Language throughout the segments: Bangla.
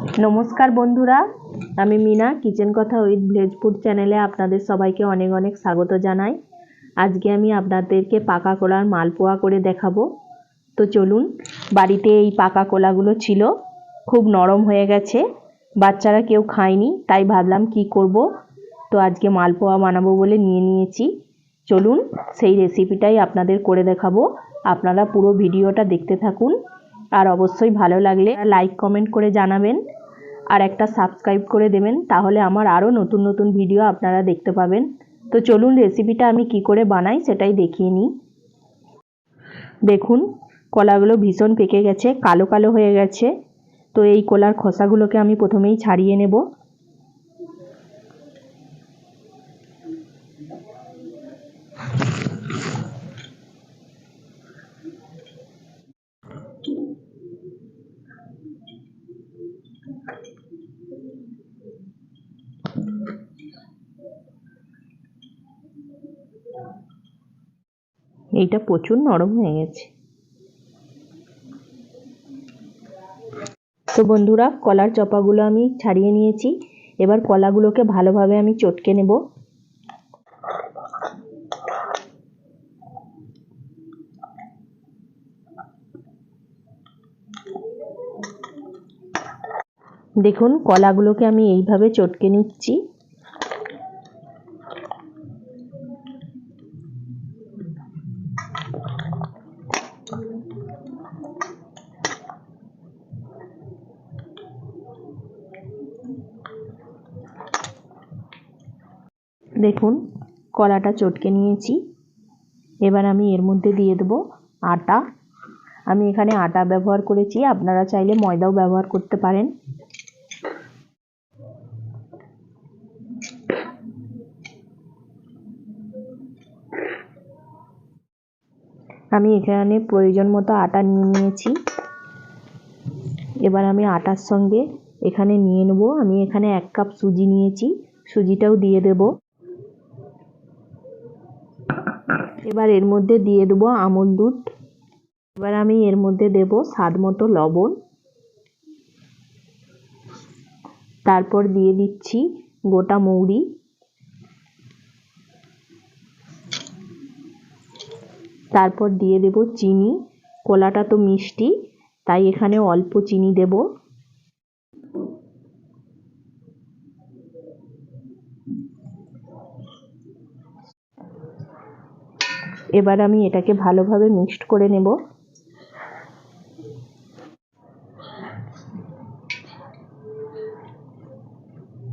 নমস্কার বন্ধুরা, আমি মিনা কিচেন কথা উইথ ভেজ ফুড চ্যানেলে আপনাদের সবাইকে অনেক অনেক স্বাগত জানাই। আজকে আমি আপনাদেরকে পাকা কলার মালপোয়া করে দেখাবো। তো চলুন, বাড়িতে এই পাকা কলাগুলো ছিল, খুব নরম হয়ে গেছে, বাচ্চারা কেউ খায়নি, তাই ভাবলাম কি করব? তো আজকে মালপোয়া বানাবো বলে নিয়ে নিয়েছি। চলুন, সেই রেসিপিটাই আপনাদের করে দেখাবো। আপনারা পুরো ভিডিওটা দেখতে থাকুন। আর অবশ্যই ভালো লাগলে লাইক কমেন্ট করে জানাবেন আর একটা সাবস্ক্রাইব করে দেবেন তাহলে আমার আরও নতুন নতুন ভিডিও আপনারা দেখতে পাবেন। তো চলুন রেসিপিটা আমি কি করে বানাই সেটাই দেখিয়ে নিই। দেখুন, কলাগুলো ভীষণ পেকে গেছে, কালো কালো হয়ে গেছে। তো এই কলার খোসাগুলোকে আমি প্রথমেই ছাড়িয়ে নেব। এইটা প্রচুর নরম হয়ে গেছে। তো বন্ধুরা, কলার চপাগুলো আমি ছাড়িয়ে নিয়েছি। এবার কলাগুলোকে ভালোভাবে আমি চটকে নেব। দেখুন, কলাগুলোকে আমি এইভাবে চটকে নিচ্ছি। দেখুন, কলাটা চটকে নিয়েছি। এবার আমি এর মধ্যে দিয়ে দেবো আটা। আমি এখানে আটা ব্যবহার করেছি, আপনারা চাইলে ময়দাও ব্যবহার করতে পারেন। আমি এখানে প্রয়োজন মতো আটা নিয়ে নিয়েছি। এবার আমি আটার সঙ্গে এখানে নিয়ে নেব। আমি এখানে এক কাপ সুজি নিয়েছি, সুজিটাও দিয়ে দেব। এবার এর মধ্যে দিয়ে দেবো আমুল দুধ। এবার আমি এর মধ্যে দেব স্বাদ মতো লবণ। তারপর দিয়ে দিচ্ছি গোটা মৌরি। তারপর দিয়ে দেব চিনি। কলাটা তো মিষ্টি, তাই এখানে অল্প চিনি দেব। এবার আমি এটাকে ভালোভাবে মিক্সড করে নেব।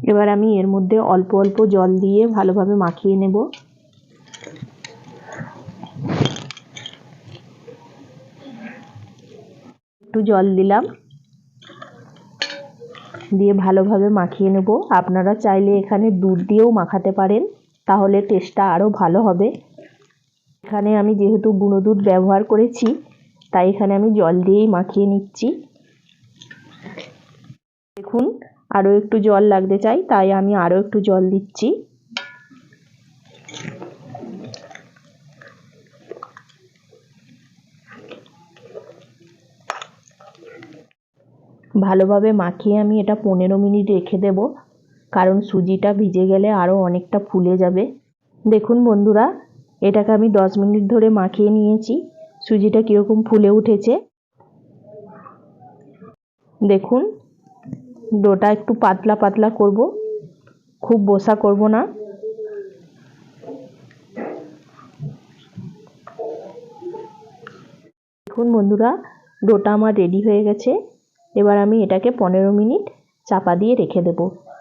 এবার আমি এর মধ্যে অল্প অল্প জল দিয়ে ভালোভাবে মাখিয়ে নেব। একটু জল দিলাম। দিয়ে ভালোভাবে মাখিয়ে নেব। আপনারা চাইলে এখানে দুধ দিয়েও মাখাতে পারেন। তাহলে টেস্টটা আরও ভালো হবে। এখানে আমি যেহেতু গুঁড়ো দুধ ব্যবহার করেছি, তাই এখানে আমি জল দিয়েই মাখিয়ে নিচ্ছি। দেখুন, আরও একটু জল লাগতে চাই, তাই আমি আরও একটু জল দিচ্ছি। ভালোভাবে মাখিয়ে আমি এটা পনেরো মিনিট রেখে দেব, কারণ সুজিটা ভিজে গেলে আরও অনেকটা ফুলে যাবে। দেখুন বন্ধুরা এটাকে আমি দশ মিনিট ধরে মাখিয়ে নিয়েছি। সুজিটা কীরকম ফুলে উঠেছে। দেখুন, ডোটা একটু পাতলা পাতলা করব। খুব বসা করব না। দেখুন বন্ধুরা, ডোটা আমার রেডি হয়ে গেছে। এবার আমি এটাকে পনেরো মিনিট চাপা দিয়ে রেখে দেব।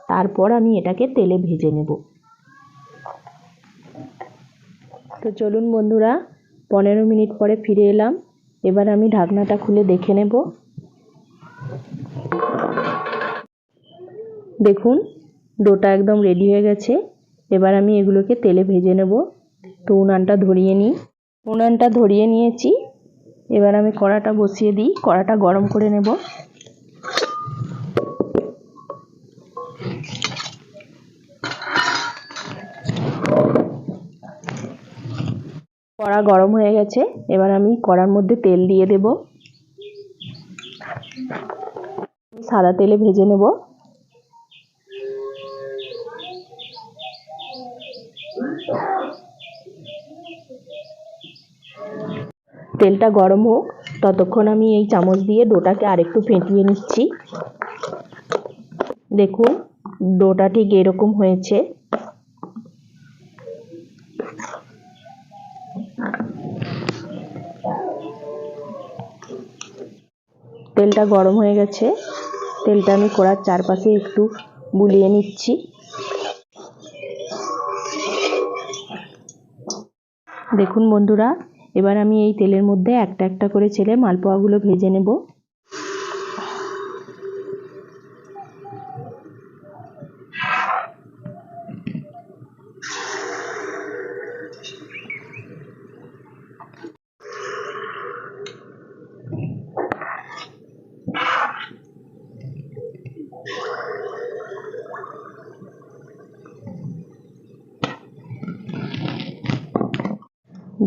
তারপর আমি এটাকে তেলে ভেজে নেব। তো চলুন বন্ধুরা, পনেরো মিনিট পরে ফিরে এলাম। এবার আমি ঢাকনাটা খুলে দেখে নেব। দেখুন, ডোটা একদম রেডি হয়ে গেছে। এবার আমি এগুলোকে তেলে ভেজে নেব। তো উনানটা ধরিয়ে নিই। উনানটা ধরিয়ে নিয়েছি। এবার আমি কড়াটা বসিয়ে দিই। কড়াটা গরম করে নেব। কড়া গরম হয়ে গেছে। এবার আমি কড়ার মধ্যে তেল দিয়ে দেব। সাদা তেলে ভেজে নেব। তেলটা গরম হোক, ততক্ষণ আমি এই চামচ দিয়ে ডোটাকে আরেকটু ফেটিয়ে নিচ্ছি। দেখুন, ডোটা ঠিক এরকম হয়েছে। তেলটা গরম হয়ে গেছে। তেলটা আমি কড়ার চারপাশে একটু বুলিয়ে নিচ্ছি। দেখুন বন্ধুরা, এবার আমি এই তেলের মধ্যে একটা একটা করে ছেলে মালপোয়াগুলো ভেজে নেব।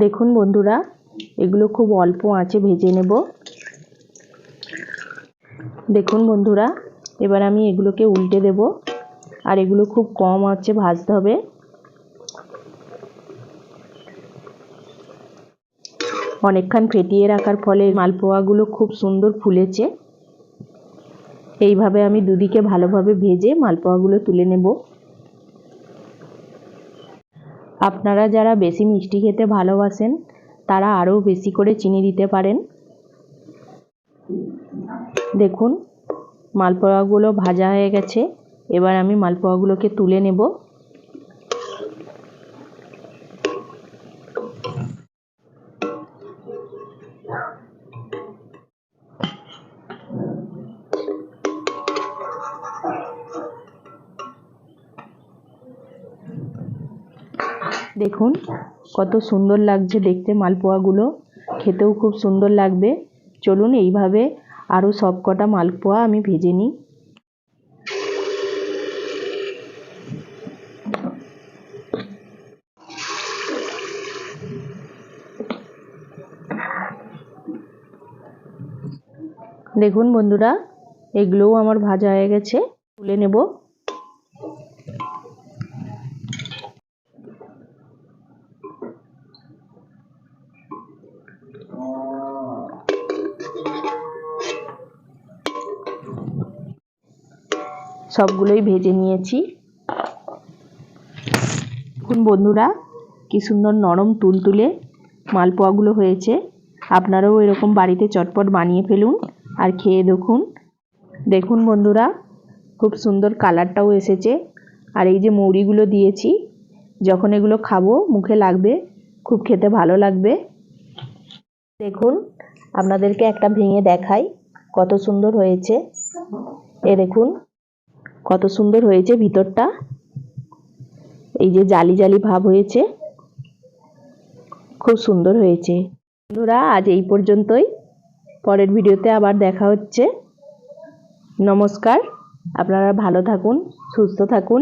দেখুন বন্ধুরা, এগুলো খুব অল্প আঁচে ভেজে নেব। দেখুন বন্ধুরা, এবার আমি এগুলোকে উল্টে দেব, আর এগুলো খুব কম আঁচে ভাজতে হবে। অনেকক্ষণ ফেটিয়ে রাখার ফলে মালপোয়াগুলো খুব সুন্দর ফুলেছে। এইভাবে আমি দুদিকে ভালোভাবে ভেজে মালপোয়াগুলো তুলে নেব। আপনারা যারা বেশি মিষ্টি খেতে ভালোবাসেন, তারা আরও বেশি করে চিনি দিতে পারেন। দেখুন, মালপোয়াগুলো ভাজা হয়ে গেছে। এবার আমি মালপোয়াগুলোকে তুলে নেব। দেখুন, কত সুন্দর লাগছে দেখতে মালপোয়াগুলো। খেতেও খুব সুন্দর লাগবে। চলুন এইভাবে আরও সব কটা মালপোয়া আমি ভেজে নিই। দেখুন বন্ধুরা, এগুলোও আমার ভাজা হয়ে গেছে। তুলে নেব। সবগুলোই ভেজে নিয়েছি। দেখুন বন্ধুরা, কি সুন্দর নরম তুলতুলে মালপোয়াগুলো হয়েছে। আপনারাও এরকম বাড়িতে চটপট বানিয়ে ফেলুন আর খেয়ে দেখুন। দেখুন বন্ধুরা, খুব সুন্দর কালারটাও এসেছে। আর এই যে মৌরিগুলো দিয়েছি, যখন এগুলো খাব, মুখে লাগবে, খুব খেতে ভালো লাগবে। দেখুন, আপনাদেরকে একটা ভেঙে দেখাই কত সুন্দর হয়েছে। এ দেখুন কত সুন্দর হয়েছে ভিতরটা। এই যে জালি জালি ভাব হয়েছে। খুব সুন্দর হয়েছে। বন্ধুরা, আজ এই পর্যন্তই। পরের ভিডিওতে আবার দেখা হচ্ছে। নমস্কার। আপনারা ভালো থাকুন, সুস্থ থাকুন।